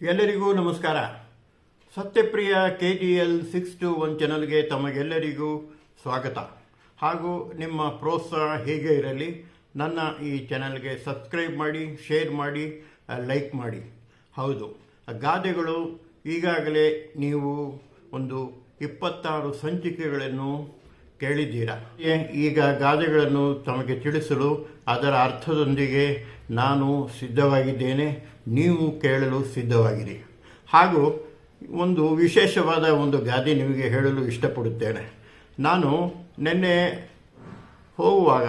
ಎಲ್ಲರಿಗೂ ನಮಸ್ಕಾರ. Satyapriya K G L six two one ಚಾನಲ್ಗೆ ತಮಗೆಲ್ಲರಿಗೂ ಸ್ವಾಗತ. ಹಾಗೂ ನಿಮ್ಮ ಪ್ರೋತ್ಸಾಹ ಹೇಗೆ ಇರಲಿ, ನನ್ನ ಈ ಚಾನಲ್ಗೆ ಸಬ್ಸ್ಕ್ರೈಬ್ ಮಾಡಿ, ಶೇರ್ ಮಾಡಿ, ಲೈಕ್ ಮಾಡಿ. ಹೌದು, ಗಾದೆಗಳು ಈಗಾಗಲೇ ನೀವು ಒಂದು ಇಪ್ಪತ್ತಾರು ಸಂಚಿಕೆಗಳನ್ನು ಕೇಳಿದ್ದೀರಾ? ಈಗ ಗಾದೆಗಳನ್ನು ತಮಗೆ ತಿಳಿಸಲು ಅದರ ಅರ್ಥದೊಂದಿಗೆ ನಾನು ಸಿದ್ಧವಾಗಿದ್ದೇನೆ, ನೀವು ಕೇಳಲು ಸಿದ್ಧವಾಗಿರಿ. ಹಾಗೂ ಒಂದು ವಿಶೇಷವಾದ ಒಂದು ಗಾದೆ ನಿಮಗೆ ಹೇಳಲು ಇಷ್ಟಪಡುತ್ತೇನೆ. ನಾನು ನಿನ್ನೆ ಹೋಗುವಾಗ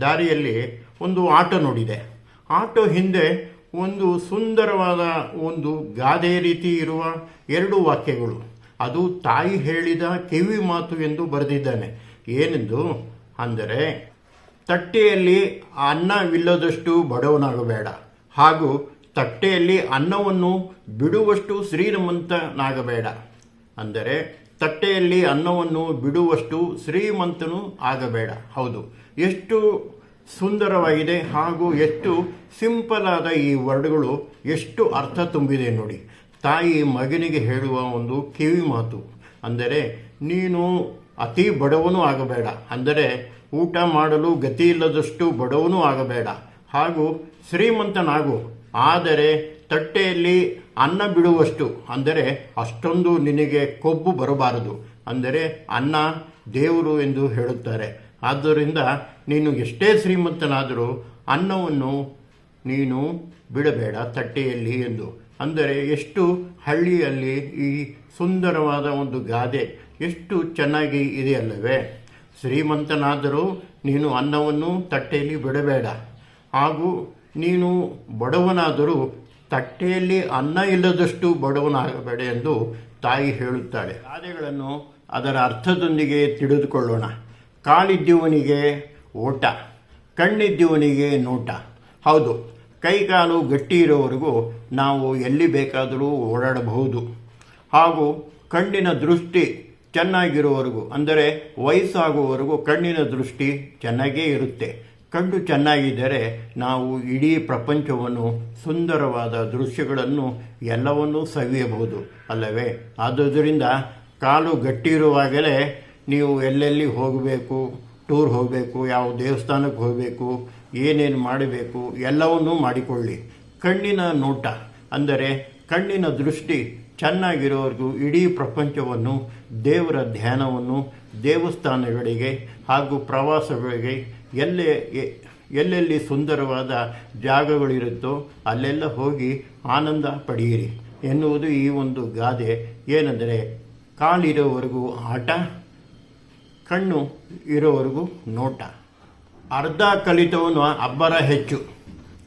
ದಾರಿಯಲ್ಲಿ ಒಂದು ಆಟೋ ನೋಡಿದೆ. ಆಟೋ ಹಿಂದೆ ಒಂದು ಸುಂದರವಾದ ಒಂದು ಗಾದೆ ರೀತಿ ಇರುವ ಎರಡು ವಾಕ್ಯಗಳು. ಅದು ತಾಯಿ ಹೇಳಿದ ಕಿವಿ ಮಾತು ಎಂದು ಬರೆದಿದ್ದಾನೆ. ಏನೆಂದು? ಅಂದರೆ, ತಟ್ಟೆಯಲ್ಲಿ ಅನ್ನವಿಲ್ಲದಷ್ಟು ಬಡವನಾಗಬೇಡ. ಹಾಗೂ ತಟ್ಟೆಯಲ್ಲಿ ಅನ್ನವನ್ನು ಬಿಡುವಷ್ಟು ಶ್ರೀಮಂತನಾಗಬೇಡ. ಅಂದರೆ, ತಟ್ಟೆಯಲ್ಲಿ ಅನ್ನವನ್ನು ಬಿಡುವಷ್ಟು ಶ್ರೀಮಂತನು ಆಗಬೇಡ. ಹೌದು, ಎಷ್ಟು ಸುಂದರವಾಗಿದೆ ಹಾಗೂ ಎಷ್ಟು ಸಿಂಪಲ್ ಆದ ಈ ವರ್ಡ್ಗಳು, ಎಷ್ಟು ಅರ್ಥ ತುಂಬಿದೆ ನೋಡಿ. ತಾಯಿ ಮಗನಿಗೆ ಹೇಳುವ ಒಂದು ಕಿವಿ ಮಾತು. ಅಂದರೆ, ನೀನು ಅತಿ ಬಡವನು ಆಗಬೇಡ. ಅಂದರೆ, ಊಟ ಮಾಡಲು ಗತಿ ಇಲ್ಲದಷ್ಟು ಬಡವನು ಆಗಬೇಡ. ಹಾಗೂ ಶ್ರೀಮಂತನಾಗು. ಆದರೆ, ತಟ್ಟೆಯಲ್ಲಿ ಅನ್ನ ಬಿಡುವಷ್ಟು. ಅಂದರೆ, ಅಷ್ಟೊಂದು ನಿನಗೆ ಕೊಬ್ಬು ಬರಬಾರದು. ಅಂದರೆ, ಅನ್ನ ದೇವರು ಎಂದು ಹೇಳುತ್ತಾರೆ. ಆದ್ದರಿಂದ, ನೀನು ಎಷ್ಟೇ ಶ್ರೀಮಂತನಾದರೂ, ಅನ್ನವನ್ನು ನೀನು ಬಿಡಬೇಡ ತಟ್ಟೆಯಲ್ಲಿ ಎಂದು. ಅಂದರೆ ಎಷ್ಟು ಹಳ್ಳಿಯಲ್ಲಿ ಈ ಸುಂದರವಾದ ಒಂದು ಗಾದೆ ಎಷ್ಟು ಚೆನ್ನಾಗಿ ಇದೆಯಲ್ಲವೇ ಶ್ರೀಮಂತನಾದರೂ ನೀನು ಅನ್ನವನ್ನು ತಟ್ಟೆಯಲ್ಲಿ ಬಿಡಬೇಡ. ಹಾಗೂ ನೀನು ಬಡವನಾದರೂ ತಟ್ಟೆಯಲ್ಲಿ ಅನ್ನ ಇಲ್ಲದಷ್ಟು ಬಡವನಾಗಬೇಡ ಎಂದು ತಾಯಿ ಹೇಳುತ್ತಾಳೆ. ಗಾದೆಗಳನ್ನು ಅದರ ಅರ್ಥದೊಂದಿಗೆ ತಿಳಿದುಕೊಳ್ಳೋಣ. ಕಾಲಿದ್ದವನಿಗೆ ಓಟ, ಕಣ್ಣಿದ್ದವನಿಗೆ ನೋಟ. ಹೌದು ಕೈಕಾಲು ಗಟ್ಟಿ ಇರೋವರೆಗೂ ನಾವು ಎಲ್ಲಿ ಬೇಕಾದರೂ ಓಡಾಡಬಹುದು. ಹಾಗೂ ಕಣ್ಣಿನ ದೃಷ್ಟಿ ಚೆನ್ನಾಗಿರುವವರೆಗೂ ಅಂದರೆ ವಯಸ್ಸಾಗುವವರೆಗೂ ಕಣ್ಣಿನ ದೃಷ್ಟಿ ಚೆನ್ನಾಗೇ ಇರುತ್ತೆ. ಕಣ್ಣು ಚೆನ್ನಾಗಿದ್ದರೆ ನಾವು ಇಡೀ ಪ್ರಪಂಚವನ್ನು ಸುಂದರವಾದ ದೃಶ್ಯಗಳನ್ನು ಎಲ್ಲವನ್ನೂ ಸವಿಯಬಹುದು, ಅಲ್ಲವೇ? ಆದುದರಿಂದ ಕಾಲು ಗಟ್ಟಿರುವಾಗಲೇ ನೀವು ಎಲ್ಲೆಲ್ಲಿ ಹೋಗಬೇಕು ಟೂರ್ ಹೋಗಬೇಕು, ಯಾವ ದೇವಸ್ಥಾನಕ್ಕೆ ಹೋಗಬೇಕು, ಏನೇನು ಮಾಡಬೇಕು, ಎಲ್ಲವನ್ನೂ ಮಾಡಿಕೊಳ್ಳಿ. ಕಣ್ಣಿನ ನೋಟ ಅಂದರೆ ಕಣ್ಣಿನ ದೃಷ್ಟಿ ಚೆನ್ನಾಗಿರೋವರೆಗೂ ಇಡೀ ಪ್ರಪಂಚವನ್ನು, ದೇವರ ಧ್ಯಾನವನ್ನು, ದೇವಸ್ಥಾನಗಳಿಗೆ ಹಾಗೂ ಪ್ರವಾಸಗಳಿಗೆ ಎಲ್ಲೇ, ಎಲ್ಲೆಲ್ಲಿ ಸುಂದರವಾದ ಜಾಗಗಳಿರುತ್ತೋ ಅಲ್ಲೆಲ್ಲ ಹೋಗಿ ಆನಂದ ಪಡೆಯಿರಿ ಎನ್ನುವುದು ಈ ಒಂದು ಗಾದೆ. ಏನೆಂದರೆ ಕಾಲಿರೋವರೆಗೂ ಆಟ ಕಣ್ಣು ಇರೋವರೆಗೂ ನೋಟ ಅರ್ಧ ಕಲಿತವನು ಅಬ್ಬರ ಹೆಚ್ಚು.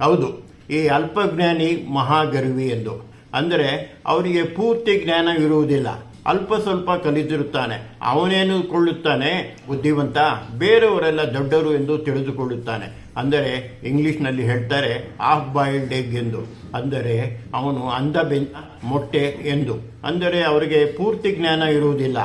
ಹೌದು, ಈ ಅಲ್ಪಜ್ಞಾನಿ ಮಹಾಗರ್ವಿ ಎಂದು. ಅಂದರೆ ಅವರಿಗೆ ಪೂರ್ತಿ ಜ್ಞಾನ ಇರುವುದಿಲ್ಲ. ಅಲ್ಪ ಸ್ವಲ್ಪ ಕಲಿತಿರುತ್ತಾನೆ. ಅವನೇನು ಕೊಳ್ಳುತ್ತಾನೆ? ಬುದ್ಧಿವಂತ, ಬೇರೆಯವರೆಲ್ಲ ದೊಡ್ಡರು ಎಂದು ತಿಳಿದುಕೊಳ್ಳುತ್ತಾನೆ. ಅಂದರೆ, ಇಂಗ್ಲಿಷ್ನಲ್ಲಿ ಹೇಳ್ತಾರೆ ಆಫ್ ಬಾಯ್ಲ್ಡ್ ಎಗ್ ಎಂದು. ಅಂದರೆ, ಅವನು ಅಂದ ಬೆನ್ ಮೊಟ್ಟೆ ಎಂದು. ಅಂದರೆ, ಅವರಿಗೆ ಪೂರ್ತಿ ಜ್ಞಾನ ಇರುವುದಿಲ್ಲ.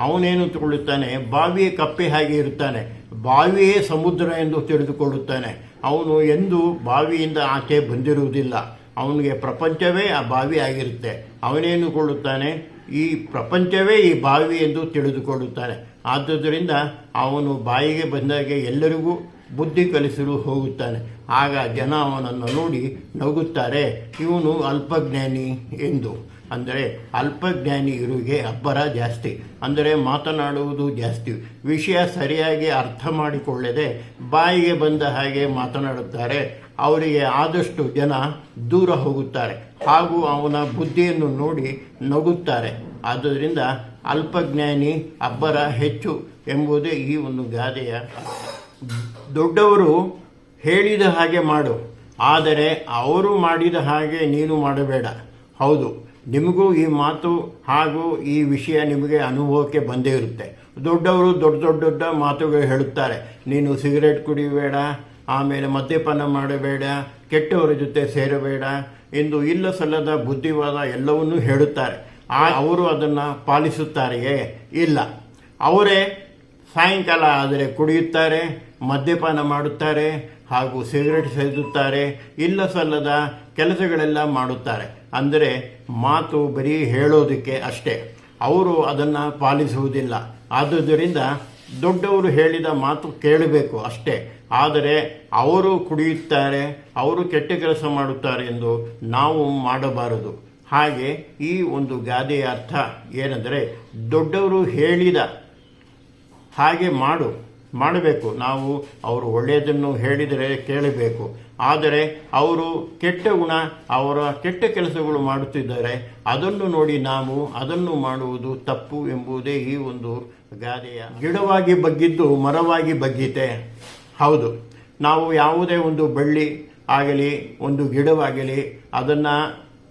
ಅವನೇನು ತಿಳ್ಕೊಳ್ಳುತ್ತಾನೆ ಬಾವಿಯ ಕಪ್ಪೆ ಹಾಗೆ ಇರುತ್ತಾನೆ. ಬಾವಿಯೇ ಸಮುದ್ರ ಎಂದು ತಿಳಿದುಕೊಳ್ಳುತ್ತಾನೆ. ಅವನು ಎಂದು ಬಾವಿಯಿಂದ ಆಚೆ ಬಂದಿರುವುದಿಲ್ಲ. ಅವನಿಗೆ ಪ್ರಪಂಚವೇ ಆ ಬಾವಿ ಆಗಿರುತ್ತೆ. ಅವನೇನು ಕೊಳ್ಳುತ್ತಾನೆ ಈ ಪ್ರಪಂಚವೇ ಈ ಬಾವಿ ಎಂದು ತಿಳಿದುಕೊಳ್ಳುತ್ತಾನೆ. ಆದುದರಿಂದ ಅವನು ಬಾಯಿಗೆ ಬಂದಾಗ ಎಲ್ಲರಿಗೂ ಬುದ್ಧಿ ಕಲಿಸಲು ಹೋಗುತ್ತಾನೆ. ಆಗ ಜನ ಅವನನ್ನು ನೋಡಿ ನಗುತ್ತಾರೆ. ಇವನು ಅಲ್ಪಜ್ಞಾನಿ ಎಂದು. ಅಂದರೆ ಅಲ್ಪಜ್ಞಾನಿ ಇರುವಿಗೆ ಅಬ್ಬರ ಜಾಸ್ತಿ, ಅಂದರೆ ಮಾತನಾಡುವುದು ಜಾಸ್ತಿ. ವಿಷಯ ಸರಿಯಾಗಿ ಅರ್ಥ ಮಾಡಿಕೊಳ್ಳದೆ ಬಾಯಿಗೆ ಬಂದ ಹಾಗೆ ಮಾತನಾಡುತ್ತಾರೆ. ಅವರಿಗೆ ಆದಷ್ಟು ಜನ ದೂರ ಹೋಗುತ್ತಾರೆ. ಹಾಗೂ ಅವನ ಬುದ್ಧಿಯನ್ನು ನೋಡಿ ನಗುತ್ತಾರೆ. ಆದ್ದರಿಂದ ಅಲ್ಪಜ್ಞಾನಿ ಅಬ್ಬರ ಹೆಚ್ಚು ಎಂಬುದೇ ಈ ಒಂದು ಗಾದೆಯ ದೊಡ್ಡವರು ಹೇಳಿದ ಹಾಗೆ ಮಾಡು, ಆದರೆ ಅವರು ಮಾಡಿದ ಹಾಗೆ ನೀನು ಮಾಡಬೇಡ. ಹೌದು ನಿಮಗೂ ಈ ಮಾತು ಹಾಗೂ ಈ ವಿಷಯ ನಿಮಗೆ ಅನುಭವಕ್ಕೆ ಬಂದೇ ಇರುತ್ತೆ. ದೊಡ್ಡವರು ದೊಡ್ಡ ದೊಡ್ಡ ದೊಡ್ಡ ಮಾತುಗಳು ಹೇಳುತ್ತಾರೆ. ನೀನು ಸಿಗರೇಟ್ ಕುಡಿಯಬೇಡ ಆಮೇಲೆ ಮದ್ಯಪಾನ ಮಾಡಬೇಡ, ಕೆಟ್ಟವರ ಜೊತೆ ಸೇರಬೇಡ ಎಂದು ಇಲ್ಲ ಸಲ್ಲದ ಬುದ್ಧಿವಾದ ಎಲ್ಲವನ್ನೂ ಹೇಳುತ್ತಾರೆ. ಆ, ಅವರು ಅದನ್ನು ಪಾಲಿಸುತ್ತಾರೆಯೇ? ಇಲ್ಲ. ಅವರೇ ಸಾಯಂಕಾಲ ಆದರೆ ಕುಡಿಯುತ್ತಾರೆ, ಮದ್ಯಪಾನ ಮಾಡುತ್ತಾರೆ ಹಾಗೂ ಸಿಗರೇಟ್ ಸೇದುತ್ತಾರೆ ಇಲ್ಲ ಸಲ್ಲದ ಕೆಲಸಗಳೆಲ್ಲ ಮಾಡುತ್ತಾರೆ. ಅಂದರೆ ಮಾತು ಬರೀ ಹೇಳೋದಕ್ಕೆ ಅಷ್ಟೇ. ಅವರು ಅದನ್ನು ಪಾಲಿಸುವುದಿಲ್ಲ. ಆದುದರಿಂದ ದೊಡ್ಡವರು ಹೇಳಿದ ಮಾತು ಕೇಳಬೇಕು ಅಷ್ಟೇ. ಆದರೆ ಅವರು ಕುಡಿಯುತ್ತಾರೆ, ಅವರು ಕೆಟ್ಟ ಕೆಲಸ ಮಾಡುತ್ತಾರೆ ಎಂದು ನಾವು ಮಾಡಬಾರದು. ಹಾಗೆ ಈ ಒಂದು ಗಾದೆಯ ಅರ್ಥ ಏನೆಂದರೆ ದೊಡ್ಡವರು ಹೇಳಿದ ಹಾಗೆ ಮಾಡು. ಮಾಡಬೇಕು. ನಾವು ಅವರು ಒಳ್ಳೆಯದನ್ನು ಹೇಳಿದರೆ ಕೇಳಬೇಕು. ಆದರೆ ಅವರು ಕೆಟ್ಟ ಗುಣ, ಅವರ ಕೆಟ್ಟ ಕೆಲಸಗಳು ಮಾಡುತ್ತಿದ್ದಾರೆ. ಅದನ್ನು ನೋಡಿ ನಾವು ಅದನ್ನು ಮಾಡುವುದು ತಪ್ಪು ಎಂಬುದೇ ಈ ಒಂದು ಗಾದೆಯ ಗಿಡವಾಗಿ ಬಗ್ಗಿದ್ದು ಮರವಾಗಿ ಬಗ್ಗಿತೆ ಹೌದು, ನಾವು ಯಾವುದೇ ಒಂದು ಬಳ್ಳಿ ಆಗಲಿ, ಒಂದು ಗಿಡವಾಗಲಿ, ಅದನ್ನು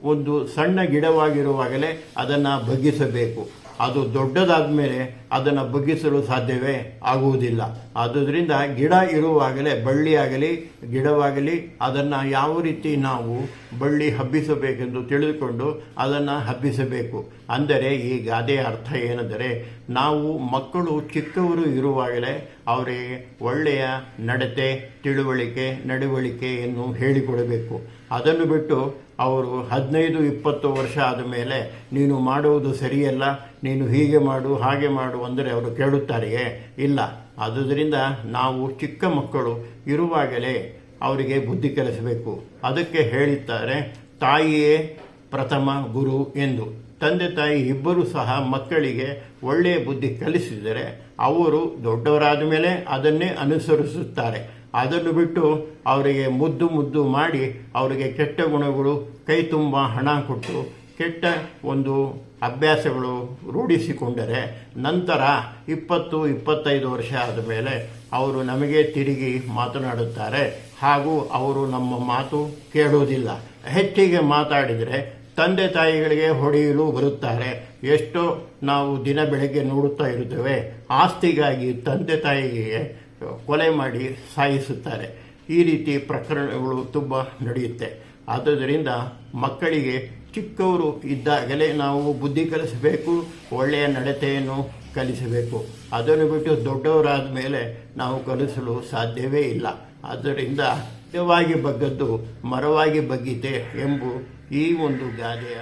ಒಂದು ಸಣ್ಣ ಗಿಡವಾಗಿರುವಾಗಲೇ ಅದನ್ನು ಬಗ್ಗಿಸಬೇಕು. ಅದು ದೊಡ್ಡದಾದ ಮೇಲೆ ಅದನ್ನು ಬಗ್ಗಿಸಲು ಸಾಧ್ಯವೇ ಆಗುವುದಿಲ್ಲ. ಆದುದರಿಂದ ಗಿಡ ಇರುವಾಗಲೇ, ಬಳ್ಳಿಯಾಗಲಿ, ಗಿಡವಾಗಲಿ, ಅದನ್ನು ಯಾವ ರೀತಿ ನಾವು ಬಳ್ಳಿ ಹಬ್ಬಿಸಬೇಕೆಂದು ತಿಳಿದುಕೊಂಡು ಅದನ್ನು ಹಬ್ಬಿಸಬೇಕು. ಅಂದರೆ ಈ ಗಾದೆಯ ಅರ್ಥ ಏನೆಂದರೆ, ನಾವು ಮಕ್ಕಳು ಚಿಕ್ಕವರು ಇರುವಾಗಲೇ ಅವರಿಗೆ ಒಳ್ಳೆಯ ನಡತೆ, ತಿಳುವಳಿಕೆ, ನಡವಳಿಕೆಯನ್ನು ಹೇಳಿಕೊಡಬೇಕು. ಅದನ್ನು ಬಿಟ್ಟು ಅವರು ಹದಿನೈದು, ಇಪ್ಪತ್ತು ವರ್ಷ ಆದ ಮೇಲೆ ನೀನು ಮಾಡುವುದು ಸರಿಯಲ್ಲ, ನೀನು ಹೀಗೆ ಮಾಡು, ಹಾಗೆ ಮಾಡು ಅಂದರೆ ಅವರು ಕೇಳುತ್ತಾರೆಯೇ? ಇಲ್ಲ. ಆದುದರಿಂದ ನಾವು ಚಿಕ್ಕ ಮಕ್ಕಳು ಇರುವಾಗಲೇ ಅವರಿಗೆ ಬುದ್ಧಿ ಕಲಿಸಬೇಕು. ಅದಕ್ಕೆ ಹೇಳುತ್ತಾರೆ ತಾಯಿಯೇ ಪ್ರಥಮ ಗುರು ಎಂದು. ತಂದೆ ತಾಯಿ ಇಬ್ಬರು ಸಹ ಮಕ್ಕಳಿಗೆ ಒಳ್ಳೆಯ ಬುದ್ಧಿ ಕಲಿಸಿದರೆ ಅವರು ದೊಡ್ಡವರಾದ ಮೇಲೆ ಅದನ್ನೇ ಅನುಸರಿಸುತ್ತಾರೆ. ಅದನ್ನು ಬಿಟ್ಟು ಅವರಿಗೆ ಮುದ್ದು ಮುದ್ದು ಮಾಡಿ ಅವರಿಗೆ ಕೆಟ್ಟ ಗುಣಗಳು, ಕೈ ತುಂಬ ಹಣ ಕೊಟ್ಟು ಕೆಟ್ಟ ಒಂದು ಅಭ್ಯಾಸಗಳು ರೂಢಿಸಿಕೊಂಡರೆ ನಂತರ ಇಪ್ಪತ್ತು, ಇಪ್ಪತ್ತೈದು ವರ್ಷ ಆದ ಮೇಲೆ ಅವರು ನಮಗೆ ತಿರುಗಿ ಮಾತನಾಡುತ್ತಾರೆ. ಹಾಗೂ ಅವರು ನಮ್ಮ ಮಾತು ಕೇಳುವುದಿಲ್ಲ. ಹೆಚ್ಚಿಗೆ ಮಾತಾಡಿದರೆ ತಂದೆ ತಾಯಿಗಳಿಗೆ ಹೊಡೆಯಲು ಬರುತ್ತಾರೆ. ಎಷ್ಟೋ ನಾವು ದಿನ ಬೆಳಗ್ಗೆ ನೋಡುತ್ತಾ ಇರುತ್ತೇವೆ. ಆಸ್ತಿಗಾಗಿ ತಂದೆ ತಾಯಿಗೆ ಕೊಲೆ ಮಾಡಿ ಸಾಯಿಸುತ್ತಾರೆ. ಈ ರೀತಿ ಪ್ರಕರಣಗಳು ತುಂಬ ನಡೆಯುತ್ತೆ. ಆದ್ದರಿಂದ ಮಕ್ಕಳಿಗೆ ಚಿಕ್ಕವರು ಇದ್ದಾಗಲೇ ನಾವು ಬುದ್ಧಿ ಕಲಿಸಬೇಕು, ಒಳ್ಳೆಯ ನಡತೆಯನ್ನು ಕಲಿಸಬೇಕು. ಅದನ್ನು ಬಿಟ್ಟು ದೊಡ್ಡವರಾದ ಮೇಲೆ ನಾವು ಕಲಿಸಲು ಸಾಧ್ಯವೇ ಇಲ್ಲ. ಆದ್ದರಿಂದ ನಿಜವಾಗಿ ಬಗ್ಗದ್ದು ಮರವಾಗಿ ಬಗ್ಗೀತೆ ಎಂಬು ಈ ಒಂದು ಗಾದೆಯ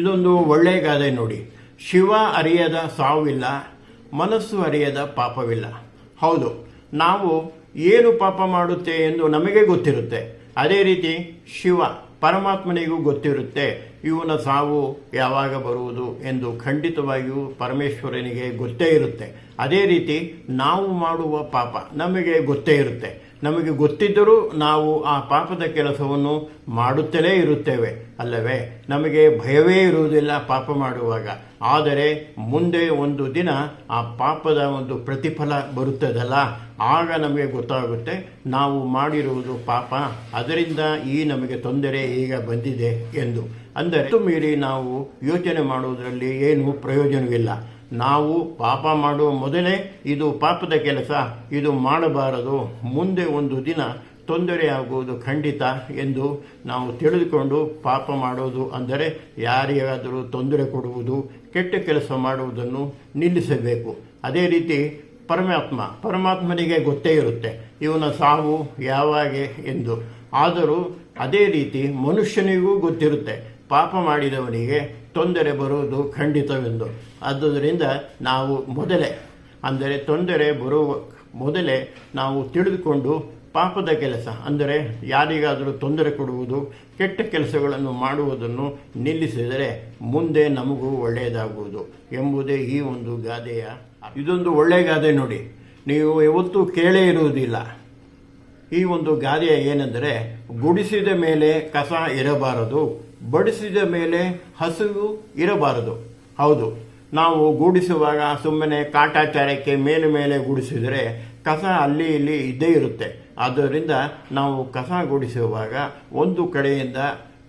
ಇದೊಂದು ಒಳ್ಳೆಯ ಗಾದೆ ನೋಡಿ. ಶಿವ ಅರಿಯದ ಸಾವಿಲ್ಲ, ಮನಸ್ಸು ಅರಿಯದ ಪಾಪವಿಲ್ಲ. ಹೌದು ನಾವು ಏನು ಪಾಪ ಮಾಡುತ್ತೆ ಎಂದು ನಮಗೆ ಗೊತ್ತಿರುತ್ತೆ. ಅದೇ ರೀತಿ ಶಿವ ಪರಮಾತ್ಮನಿಗೂ ಗೊತ್ತಿರುತ್ತೆ, ಇವನ ಸಾವು ಯಾವಾಗ ಬರುವುದು ಎಂದು ಖಂಡಿತವಾಗಿಯೂ ಪರಮೇಶ್ವರನಿಗೆ ಗೊತ್ತೇ ಇರುತ್ತೆ. ಅದೇ ರೀತಿ ನಾವು ಮಾಡುವ ಪಾಪ ನಮಗೆ ಗೊತ್ತೇ ಇರುತ್ತೆ. ನಮಗೆ ಗೊತ್ತಿದ್ದರೂ ನಾವು ಆ ಪಾಪದ ಕೆಲಸವನ್ನು ಮಾಡುತ್ತಲೇ ಇರುತ್ತೇವೆ. ಅಲ್ಲವೇ, ನಮಗೆ ಭಯವೇ ಇರುವುದಿಲ್ಲ ಪಾಪ ಮಾಡುವಾಗ. ಆದರೆ ಮುಂದೆ ಒಂದು ದಿನ ಆ ಪಾಪದ ಒಂದು ಪ್ರತಿಫಲ ಬರುತ್ತದಲ್ಲ, ಆಗ ನಮಗೆ ಗೊತ್ತಾಗುತ್ತೆ ನಾವು ಮಾಡಿರುವುದು ಪಾಪ, ಅದರಿಂದ ಈ ನಮಗೆ ತೊಂದರೆ ಈಗ ಬಂದಿದೆ ಎಂದು. ಅಂದರೆ ಮೀರಿ ನಾವು ಯೋಚನೆ ಮಾಡುವುದರಲ್ಲಿ ಏನು ಪ್ರಯೋಜನವಿಲ್ಲ. ನಾವು ಪಾಪ ಮಾಡುವ ಮೊದಲೇ ಇದು ಪಾಪದ ಕೆಲಸ, ಇದು ಮಾಡಬಾರದು. ಮುಂದೆ ಒಂದು ದಿನ ತೊಂದರೆಯಾಗುವುದು ಖಂಡಿತ ಎಂದು ನಾವು ತಿಳಿದುಕೊಂಡು ಪಾಪ ಮಾಡೋದು ಅಂದರೆ ಯಾರಿಗಾದರೂ ತೊಂದರೆ ಕೊಡುವುದು, ಕೆಟ್ಟ ಕೆಲಸ ಮಾಡುವುದನ್ನು ನಿಲ್ಲಿಸಬೇಕು. ಅದೇ ರೀತಿ ಪರಮಾತ್ಮ, ಪರಮಾತ್ಮನಿಗೆ ಗೊತ್ತೇ ಇರುತ್ತೆ, ಇವನ ಸಾವು ಯಾವಾಗೆ ಎಂದು. ಆದರೂ ಅದೇ ರೀತಿ ಮನುಷ್ಯನಿಗೂ ಗೊತ್ತಿರುತ್ತೆ, ಪಾಪ ಮಾಡಿದವನಿಗೆ ತೊಂದರೆ ಬರುವುದು ಖಂಡಿತವೆಂದು. ಆದ್ದರಿಂದ ನಾವು ಮೊದಲೇ, ಅಂದರೆ ತೊಂದರೆ ಬರುವ ಮೊದಲೇ ನಾವು ತಿಳಿದುಕೊಂಡು ಪಾಪದ ಕೆಲಸ, ಅಂದರೆ ಯಾರಿಗಾದರೂ ತೊಂದರೆ ಕೊಡುವುದು, ಕೆಟ್ಟ ಕೆಲಸಗಳನ್ನು ಮಾಡುವುದನ್ನು ನಿಲ್ಲಿಸಿದರೆ ಮುಂದೆ ನಮಗೂ ಒಳ್ಳೆಯದಾಗುವುದು ಎಂಬುದೇ ಈ ಒಂದು ಗಾದೆಯ ಇದೊಂದು ಒಳ್ಳೆಯ ಗಾದೆ ನೋಡಿ, ನೀವು ಯಾವತ್ತೂ ಕೇಳೇ ಇರುವುದಿಲ್ಲ. ಈ ಒಂದು ಗಾದೆಯ ಏನೆಂದರೆ, ಗುಡಿಸಿದ ಮೇಲೆ ಕಸ ಇರಬಾರದು, ಬಡಿಸಿದ ಮೇಲೆ ಹಸಿವು ಇರಬಾರದು. ಹೌದು, ನಾವು ಗೂಡಿಸುವಾಗ ಸುಮ್ಮನೆ ಕಾಟಾಚಾರಕ್ಕೆ ಮೇಲೆ ಮೇಲೆ ಗುಡಿಸಿದರೆ ಕಸ ಅಲ್ಲಿ ಇಲ್ಲಿ ಇದ್ದೇ ಇರುತ್ತೆ. ಆದ್ದರಿಂದ ನಾವು ಕಸ ಗುಡಿಸುವಾಗ ಒಂದು ಕಡೆಯಿಂದ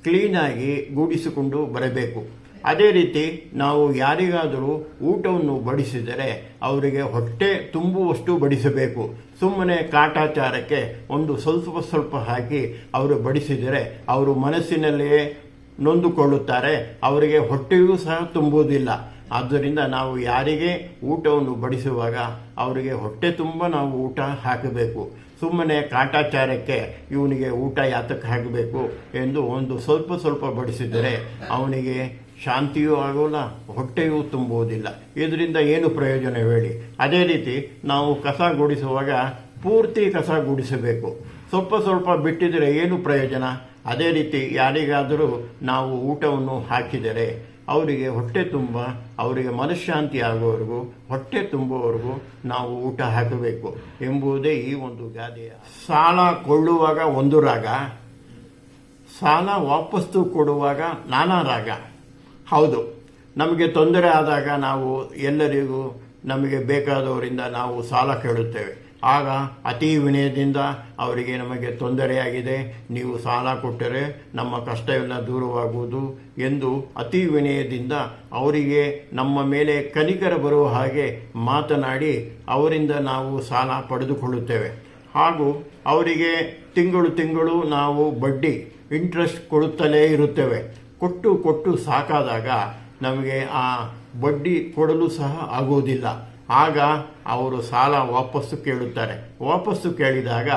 ಕ್ಲೀನಾಗಿ ಗೂಡಿಸಿಕೊಂಡು ಬರಬೇಕು. ಅದೇ ರೀತಿ ನಾವು ಯಾರಿಗಾದರೂ ಊಟವನ್ನು ಬಡಿಸಿದರೆ ಅವರಿಗೆ ಹೊಟ್ಟೆ ತುಂಬುವಷ್ಟು ಬಡಿಸಬೇಕು. ಸುಮ್ಮನೆ ಕಾಟಾಚಾರಕ್ಕೆ ಒಂದು ಸ್ವಲ್ಪ ಸ್ವಲ್ಪ ಹಾಕಿ ಅವರು ಬಡಿಸಿದರೆ ಅವರು ಮನಸ್ಸಿನಲ್ಲಿಯೇ ನೊಂದುಕೊಳ್ಳುತ್ತಾರೆ. ಅವರಿಗೆ ಹೊಟ್ಟೆಯೂ ಸಹ ತುಂಬುವುದಿಲ್ಲ. ಆದ್ದರಿಂದ ನಾವು ಯಾರಿಗೆ ಊಟವನ್ನು ಬಡಿಸುವಾಗ ಅವರಿಗೆ ಹೊಟ್ಟೆ ತುಂಬ ನಾವು ಊಟ ಹಾಕಬೇಕು. ಸುಮ್ಮನೆ ಕಾಟಾಚಾರಕ್ಕೆ ಇವನಿಗೆ ಊಟ ಯಾತಕ್ಕೆ ಹಾಕಬೇಕು ಎಂದು ಒಂದು ಸ್ವಲ್ಪ ಸ್ವಲ್ಪ ಬಡಿಸಿದರೆ ಅವನಿಗೆ ಶಾಂತಿಯೂ ಆಗೋಲ್ಲ, ಹೊಟ್ಟೆಯೂ ತುಂಬುವುದಿಲ್ಲ ಇದರಿಂದ ಏನು ಪ್ರಯೋಜನ ಹೇಳಿ? ಅದೇ ರೀತಿ ನಾವು ಕಸ ಗುಡಿಸುವಾಗ ಪೂರ್ತಿ ಕಸ ಗುಡಿಸಬೇಕು. ಸ್ವಲ್ಪ ಸ್ವಲ್ಪ ಬಿಟ್ಟಿದರೆ ಏನು ಪ್ರಯೋಜನ? ಅದೇ ರೀತಿ ಯಾರಿಗಾದರೂ ನಾವು ಊಟವನ್ನು ಹಾಕಿದರೆ ಅವರಿಗೆ ಹೊಟ್ಟೆ ತುಂಬ, ಅವರಿಗೆ ಮನಃಶಾಂತಿ ಆಗುವವರೆಗೂ ಹೊಟ್ಟೆ ತುಂಬುವವರೆಗೂ ನಾವು ಊಟ ಹಾಕಬೇಕು ಎಂಬುದೇ ಈ ಒಂದು ಗಾದೆಯ ಸಾಲ ಕೊಳ್ಳುವಾಗ ಒಂದು ರಾಗ, ಸಾಲ ವಾಪಸ್ಸು ಕೊಡುವಾಗ ನಾನಾ ರಾಗ. ಹೌದು, ನಮಗೆ ತೊಂದರೆ ಆದಾಗ ನಾವು ಎಲ್ಲರಿಗೂ ನಮಗೆ ಬೇಕಾದವರಿಂದ ನಾವು ಸಾಲ ಕೇಳುತ್ತೇವೆ. ಆಗ ಅತಿ ವಿನಯದಿಂದ ಅವರಿಗೆ ನಮಗೆ ತೊಂದರೆಯಾಗಿದೆ, ನೀವು ಸಾಲ ಕೊಟ್ಟರೆ ನಮ್ಮ ಕಷ್ಟವೆಲ್ಲ ದೂರವಾಗುವುದು ಎಂದು ಅತಿ ವಿನಯದಿಂದ ಅವರಿಗೆ ನಮ್ಮ ಮೇಲೆ ಕನಿಕರ ಬರುವ ಹಾಗೆ ಮಾತನಾಡಿ ಅವರಿಂದ ನಾವು ಸಾಲ ಪಡೆದುಕೊಳ್ಳುತ್ತೇವೆ. ಹಾಗೂ ಅವರಿಗೆ ತಿಂಗಳು ತಿಂಗಳು ನಾವು ಬಡ್ಡಿ ಇಂಟ್ರೆಸ್ಟ್ ಕೊಡುತ್ತಲೇ ಇರುತ್ತೇವೆ. ಕೊಟ್ಟು ಕೊಟ್ಟು ಸಾಕಾದಾಗ ನಮಗೆ ಆ ಬಡ್ಡಿ ಕೊಡಲು ಸಹ ಆಗುವುದಿಲ್ಲ. ಆಗ ಅವರು ಸಾಲ ವಾಪಸ್ಸು ಕೇಳುತ್ತಾರೆ. ವಾಪಸ್ಸು ಕೇಳಿದಾಗ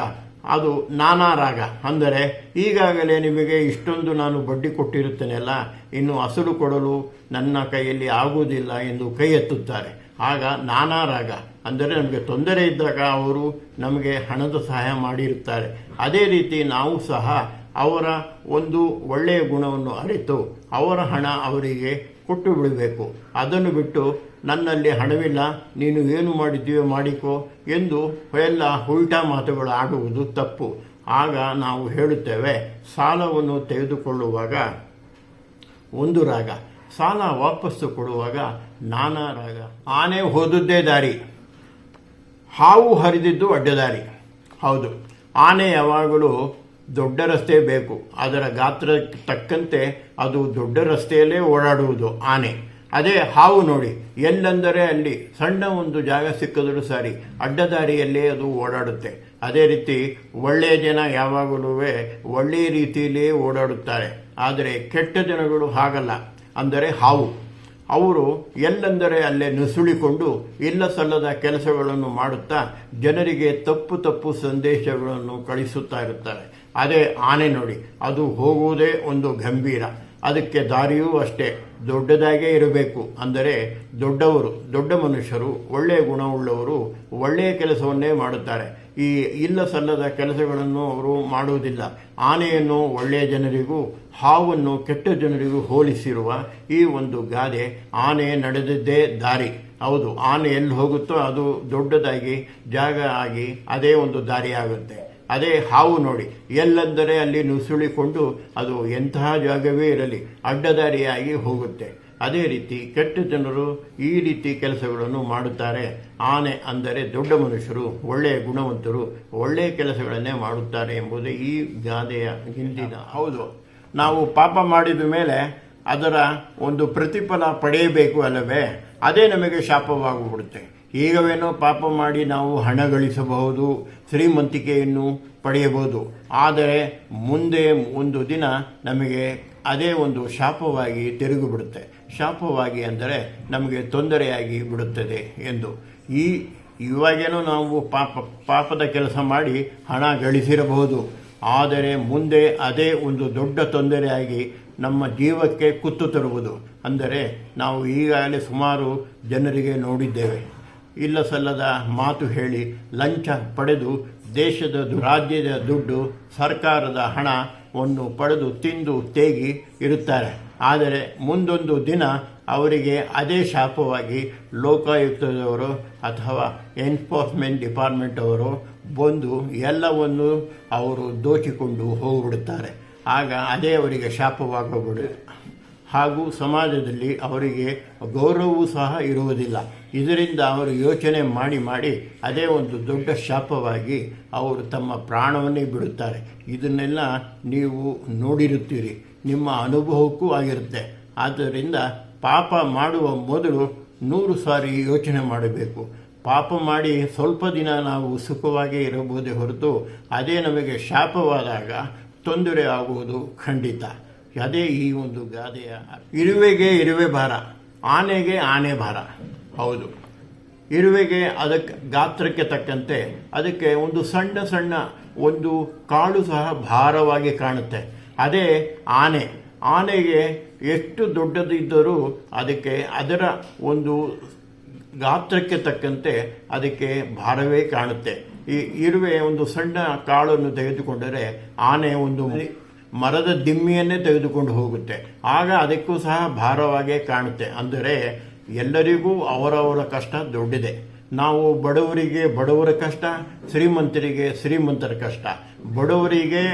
ಅದು ನಾನಾ ರಾಗ. ಅಂದರೆ, ಈಗಾಗಲೇ ನಿಮಗೆ ಇಷ್ಟೊಂದು ನಾನು ಬಡ್ಡಿ ಕೊಟ್ಟಿರುತ್ತೇನೆಲ್ಲ, ಇನ್ನು ಅಸಲು ಕೊಡಲು ನನ್ನ ಕೈಯಲ್ಲಿ ಆಗುವುದಿಲ್ಲ ಎಂದು ಕೈ ಎತ್ತುತ್ತಾರೆ. ಆಗ ನಾನಾ ರಾಗ. ಅಂದರೆ, ನಮಗೆ ತೊಂದರೆ ಇದ್ದಾಗ ಅವರು ನಮಗೆ ಹಣದ ಸಹಾಯ ಮಾಡಿರುತ್ತಾರೆ. ಅದೇ ರೀತಿ ನಾವು ಸಹ ಅವರ ಒಂದು ಒಳ್ಳೆಯ ಗುಣವನ್ನು ಅರಿತು ಅವರ ಹಣ ಅವರಿಗೆ ಕೊಟ್ಟು ಬಿಡಬೇಕು ಅದನ್ನು ಬಿಟ್ಟು ನನ್ನಲ್ಲಿ ಹಣವಿಲ್ಲ, ನೀನು ಏನು ಮಾಡಿದ್ದೀಯೋ ಮಾಡಿಕೋ ಎಂದು ಎಲ್ಲ ಉಲ್ಟಾ ಮಾತುಗಳು ಆಡುವುದು ತಪ್ಪು. ಆಗ ನಾವು ಹೇಳುತ್ತೇವೆ, ಸಾಲವನ್ನು ತೆಗೆದುಕೊಳ್ಳುವಾಗ ಒಂದು ರಾಗ, ಸಾಲ ವಾಪಸ್ಸು ಕೊಡುವಾಗ ನಾನಾ ರಾಗ. ಆನೆ ಹೋದದ್ದೇ ದಾರಿ, ಹಾವು ಹರಿದಿದ್ದು ಅಡ್ಡದಾರಿ. ಹೌದು, ಆನೆ ಯಾವಾಗಲೂ ದೊಡ್ಡ ರಸ್ತೆ ಬೇಕು. ಅದರ ಗಾತ್ರಕ್ಕೆ ತಕ್ಕಂತೆ ಅದು ದೊಡ್ಡ ರಸ್ತೆಯಲ್ಲೇ ಓಡಾಡುವುದು ಆನೆ. ಅದೇ ಹಾವು ನೋಡಿ. ಎಲ್ಲೆಂದರೆ ಅಲ್ಲಿ ಸಣ್ಣ ಒಂದು ಜಾಗ ಸಿಕ್ಕಿದರೂ ಸರಿ, ಅಡ್ಡದಾರಿಯಲ್ಲೇ ಅದು ಓಡಾಡುತ್ತೆ. ಅದೇ ರೀತಿ ಒಳ್ಳೆಯ ಜನ ಯಾವಾಗಲೂ ಒಳ್ಳೆಯ ರೀತಿಯಲ್ಲೇ ಓಡಾಡುತ್ತಾರೆ. ಆದರೆ ಕೆಟ್ಟ ಜನಗಳು ಹಾಗಲ್ಲ. ಅಂದರೆ ಹಾವು. ಅವರು ಎಲ್ಲೆಂದರೆ ಅಲ್ಲೇ ನುಸುಳಿಕೊಂಡು ಇಲ್ಲ ಸಲ್ಲದ ಕೆಲಸಗಳನ್ನು ಮಾಡುತ್ತಾ ಜನರಿಗೆ ತಪ್ಪು ತಪ್ಪು ಸಂದೇಶಗಳನ್ನು ಕಳಿಸುತ್ತಾ ಇರುತ್ತಾರೆ. ಅದೇ ಆನೆ ನೋಡಿ. ಅದು ಹೋಗುವುದೇ ಒಂದು ಗಂಭೀರ. ಅದಕ್ಕೆ ದಾರಿಯೂ ಅಷ್ಟೇ. ದೊಡ್ಡದಾಗೇ ಇರಬೇಕು ಅಂದರೆ ದೊಡ್ಡವರು, ದೊಡ್ಡ ಮನುಷ್ಯರು, ಒಳ್ಳೆಯ ಗುಣವುಳ್ಳವರು ಒಳ್ಳೆಯ ಕೆಲಸವನ್ನೇ ಮಾಡುತ್ತಾರೆ. ಈ ಇಲ್ಲ ಸಲ್ಲದ ಕೆಲಸಗಳನ್ನು ಅವರು ಮಾಡುವುದಿಲ್ಲ. ಆನೆಯನ್ನು ಒಳ್ಳೆಯ ಜನರಿಗೂ, ಹಾವನ್ನು ಕೆಟ್ಟ ಜನರಿಗೂ ಹೋಲಿಸಿರುವ ಈ ಒಂದು ಗಾದೆ ಆನೆ ನಡೆದಿದ್ದೇ ದಾರಿ. ಹೌದು, ಆನೆ ಎಲ್ಲಿ ಹೋಗುತ್ತೋ ಅದು ದೊಡ್ಡದಾಗಿ, ಜಾಗ ಆಗಿ ಅದೇ ಒಂದು ದಾರಿ ಆಗುತ್ತೆ ಅದೇ ಹಾವು ನೋಡಿ. ಎಲ್ಲೆಂದರೆ ಅಲ್ಲಿ ನುಸುಳಿಕೊಂಡು ಅದು ಎಂತಹ ಜಾಗವೇ ಇರಲಿ, ಅಡ್ಡದಾರಿಯಾಗಿ ಹೋಗುತ್ತೆ. ಅದೇ ರೀತಿ ಕೆಟ್ಟ ಜನರು ಈ ರೀತಿ ಕೆಲಸಗಳನ್ನು ಮಾಡುತ್ತಾರೆ. ಆನೆ ಅಂದರೆ ದೊಡ್ಡ ಮನುಷ್ಯರು, ಒಳ್ಳೆಯ ಗುಣವಂತರು ಒಳ್ಳೆಯ ಕೆಲಸಗಳನ್ನೇ ಮಾಡುತ್ತಾರೆ ಎಂಬುದೇ ಈ ಗಾದೆಯ ಹಿಂದಿನ ಹೌದು. ನಾವು ಪಾಪ ಮಾಡಿದ ಮೇಲೆ ಅದರ ಒಂದು ಪ್ರತಿಫಲ ಪಡೆಯಬೇಕು ಅಲ್ಲವೇ? ಅದೇ ನಮಗೆ ಶಾಪವಾಗುಬಿಡುತ್ತೆ. ಈಗವೇನೋ ಪಾಪ ಮಾಡಿ ನಾವು ಹಣ ಗಳಿಸಬಹುದು, ಶ್ರೀಮಂತಿಕೆಯನ್ನು ಪಡೆಯಬಹುದು. ಆದರೆ ಮುಂದೆ ಒಂದು ದಿನ ನಮಗೆ ಅದೇ ಒಂದು ಶಾಪವಾಗಿ ತಿರುಗಿ ಬಿಡುತ್ತೆ ಶಾಪವಾಗಿ ಅಂದರೆ ನಮಗೆ ತೊಂದರೆಯಾಗಿ ಬಿಡುತ್ತದೆ ಎಂದು. ಈ ಇವಾಗೇನೋ ನಾವು ಪಾಪ, ಪಾಪದ ಕೆಲಸ ಮಾಡಿ ಹಣ ಗಳಿಸಿರಬಹುದು. ಆದರೆ ಮುಂದೆ ಅದೇ ಒಂದು ದೊಡ್ಡ ತೊಂದರೆಯಾಗಿ ನಮ್ಮ ಜೀವಕ್ಕೆ ಕುತ್ತು ತರುವುದು. ಅಂದರೆ ನಾವು ಈಗಾಗಲೇ ಸುಮಾರು ಜನರಿಗೆ ನೋಡಿದ್ದೇವೆ. ಇಲ್ಲ ಸಲ್ಲದ ಮಾತು ಹೇಳಿ ಲಂಚ ಪಡೆದು ದೇಶದ ರಾಜ್ಯದ ದುಡ್ಡು, ಸರ್ಕಾರದ ಹಣವನ್ನು ಪಡೆದು ತಿಂದು ತೇಗಿ ಇರುತ್ತಾರೆ. ಆದರೆ ಮುಂದೊಂದು ದಿನ ಅವರಿಗೆ ಅದೇ ಶಾಪವಾಗಿ ಲೋಕಾಯುಕ್ತದವರು ಅಥವಾ ಎನ್ಫೋರ್ಸ್ಮೆಂಟ್ ಡಿಪಾರ್ಟ್ಮೆಂಟ್ ಅವರು ಬಂದು ಎಲ್ಲವನ್ನು ಅವರು ದೋಚಿಕೊಂಡು ಹೋಗಿಬಿಡುತ್ತಾರೆ. ಆಗ ಅದೇ ಅವರಿಗೆ ಶಾಪವಾಗಬಿಡು ಹಾಗೂ ಸಮಾಜದಲ್ಲಿ ಅವರಿಗೆ ಗೌರವವೂ ಸಹ ಇರುವುದಿಲ್ಲ. ಇದರಿಂದ ಅವರು ಯೋಚನೆ ಮಾಡಿ ಮಾಡಿ ಅದೇ ಒಂದು ದೊಡ್ಡ ಶಾಪವಾಗಿ ಅವರು ತಮ್ಮ ಪ್ರಾಣವನ್ನೇ ಬಿಡುತ್ತಾರೆ. ಇದನ್ನೆಲ್ಲ ನೀವು ನೋಡಿರುತ್ತೀರಿ. ನಿಮ್ಮ ಅನುಭವಕ್ಕೂ ಆಗಿರುತ್ತೆ. ಆದ್ದರಿಂದ ಪಾಪ ಮಾಡುವ ಮೊದಲು ನೂರು ಸಾರಿ ಯೋಚನೆ ಮಾಡಬೇಕು. ಪಾಪ ಮಾಡಿ ಸ್ವಲ್ಪ ದಿನ ನಾವು ಸುಖವಾಗಿ ಇರಬಹುದೇ ಹೊರತು ಅದೇ ನಮಗೆ ಶಾಪವಾದಾಗ ತೊಂದರೆ ಆಗುವುದು ಖಂಡಿತ. ಅದೇ ಈ ಒಂದು ಗಾದೆಯ ಇರುವೆಗೆ ಇರುವೆ ಭಾರ, ಆನೆಗೆ ಆನೆ ಭಾರ. ಹೌದು. ಇರುವೆಗೆ ಅದಕ್ಕೆ ಗಾತ್ರಕ್ಕೆ ತಕ್ಕಂತೆ ಅದಕ್ಕೆ ಒಂದು ಸಣ್ಣ ಸಣ್ಣ ಒಂದು ಕಾಳು ಸಹ ಭಾರವಾಗಿ ಕಾಣುತ್ತೆ. ಅದೇ ಆನೆ. ಆನೆಗೆ ಎಷ್ಟು ದೊಡ್ಡದಿದ್ದರೂ ಅದಕ್ಕೆ ಅದರ ಒಂದು ಗಾತ್ರಕ್ಕೆ ತಕ್ಕಂತೆ ಅದಕ್ಕೆ ಭಾರವೇ ಕಾಣುತ್ತೆ. ಈ ಇರುವೆ ಒಂದು ಸಣ್ಣ ಕಾಳನ್ನು ತೆಗೆದುಕೊಂಡರೆ ಆನೆ ಒಂದು ಮರದ ದಿಮ್ಮಿಯನ್ನೇ ತೆಗೆದುಕೊಂಡು ಹೋಗುತ್ತೆ. ಆಗ ಅದಕ್ಕೂ ಸಹ ಭಾರವಾಗೇ ಕಾಣುತ್ತೆ. ಅಂದರೆ ಎಲ್ಲರಿಗೂ ಅವರವರ ಕಷ್ಟ ದೊಡ್ಡಿದೆ. ನಾವು ಬಡವರಿಗೆ ಬಡವರ ಕಷ್ಟ, ಶ್ರೀಮಂತರಿಗೆ ಶ್ರೀಮಂತರ ಕಷ್ಟ. ಬಡವರಿಗೆ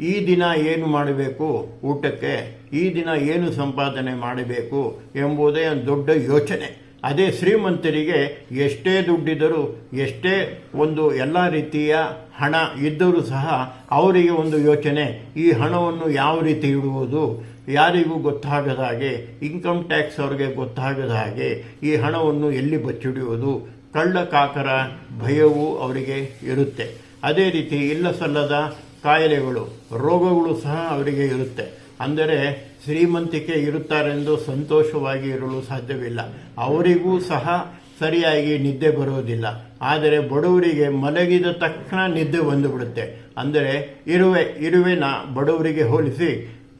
ಈ ದಿನ ಏನು ಮಾಡಬೇಕು, ಊಟಕ್ಕೆ ಈ ದಿನ ಏನು ಸಂಪಾದನೆ ಮಾಡಬೇಕು ಎಂಬುದೇ ಒಂದು ದೊಡ್ಡ ಯೋಚನೆ. ಅದೇ ಶ್ರೀಮಂತರಿಗೆ ಎಷ್ಟೇ ದುಡ್ಡಿದ್ದರೂ ಎಷ್ಟೇ ಒಂದು ಎಲ್ಲ ರೀತಿಯ ಹಣ ಇದ್ದರೂ ಸಹ ಅವರಿಗೆ ಒಂದು ಯೋಚನೆ, ಈ ಹಣವನ್ನು ಯಾವ ರೀತಿ ಇಡುವುದು? ಯಾರಿಗೂ ಗೊತ್ತಾಗದ ಹಾಗೆ ಇನ್ಕಮ್ ಟ್ಯಾಕ್ಸ್ ಅವ್ರಿಗೆ ಗೊತ್ತಾಗದ ಹಾಗೆ ಈ ಹಣವನ್ನು ಎಲ್ಲಿ ಬಚ್ಚಿಡುವುದು? ಕಳ್ಳ ಕಾಕರ ಭಯವೂ ಅವರಿಗೆ ಇರುತ್ತೆ. ಅದೇ ರೀತಿ ಇಲ್ಲ ಸಲ್ಲದ ಕಾಯಿಲೆಗಳು, ರೋಗಗಳು ಸಹ ಅವರಿಗೆ ಇರುತ್ತೆ. ಅಂದರೆ ಶ್ರೀಮಂತಿಕೆ ಇರುತ್ತಾರೆಂದು ಸಂತೋಷವಾಗಿ ಇರಲು ಸಾಧ್ಯವಿಲ್ಲ. ಅವರಿಗೂ ಸಹ ಸರಿಯಾಗಿ ನಿದ್ದೆ ಬರುವುದಿಲ್ಲ. ಆದರೆ ಬಡವರಿಗೆ ಮಲಗಿದ ತಕ್ಷಣ ನಿದ್ದೆ ಬಂದುಬಿಡುತ್ತೆ. ಅಂದರೆ ಇರುವೆ, ಇರುವೆನ ಬಡವರಿಗೆ ಹೋಲಿಸಿ,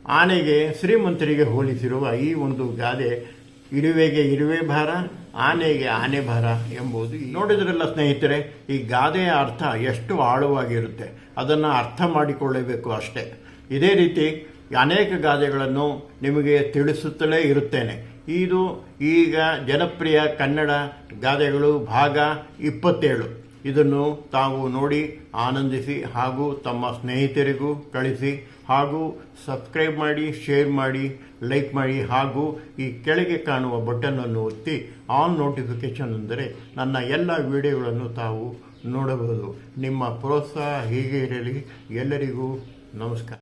ಆನೆಗೆ, ಶ್ರೀಮಂತರಿಗೆ ಹೋಲಿಸಿರುವ ಈ ಒಂದು ಗಾದೆ ಇರುವೆಗೆ ಇರುವೆ ಭಾರ, ಆನೆಗೆ ಆನೆ ಭಾರ ಎಂಬುದು ನೋಡಿದ್ರಲ್ಲ ಸ್ನೇಹಿತರೆ, ಈ ಗಾದೆಯ ಅರ್ಥ ಎಷ್ಟು ಆಳವಾಗಿರುತ್ತೆ. ಅದನ್ನು ಅರ್ಥ ಮಾಡಿಕೊಳ್ಳಬೇಕು ಅಷ್ಟೇ. ಇದೇ ರೀತಿ ಅನೇಕ ಗಾದೆಗಳನ್ನು ನಿಮಗೆ ತಿಳಿಸುತ್ತಲೇ ಇರುತ್ತೇನೆ. ಇದು ಈಗ ಜನಪ್ರಿಯ ಕನ್ನಡ ಗಾದೆಗಳು ಭಾಗ ಇಪ್ಪತ್ತೇಳು. ಇದನ್ನು ತಾವು ನೋಡಿ ಆನಂದಿಸಿ ಹಾಗೂ ತಮ್ಮ ಸ್ನೇಹಿತರಿಗೂ ಕಳಿಸಿ ಹಾಗೂ ಸಬ್ಸ್ಕ್ರೈಬ್ ಮಾಡಿ, ಶೇರ್ ಮಾಡಿ, ಲೈಕ್ ಮಾಡಿ ಹಾಗೂ ಈ ಕೆಳಗೆ ಕಾಣುವ ಬಟನನ್ನು ಒತ್ತಿ ಆನ್ ನೋಟಿಫಿಕೇಶನ್ ಅಂದರೆ ನನ್ನ ಎಲ್ಲ ವಿಡಿಯೋಗಳನ್ನು ತಾವು ನೋಡಬಹುದು. ನಿಮ್ಮ ಪ್ರೋತ್ಸಾಹ ಹೀಗೆ ಇರಲಿ. ಎಲ್ಲರಿಗೂ ನಮಸ್ಕಾರ.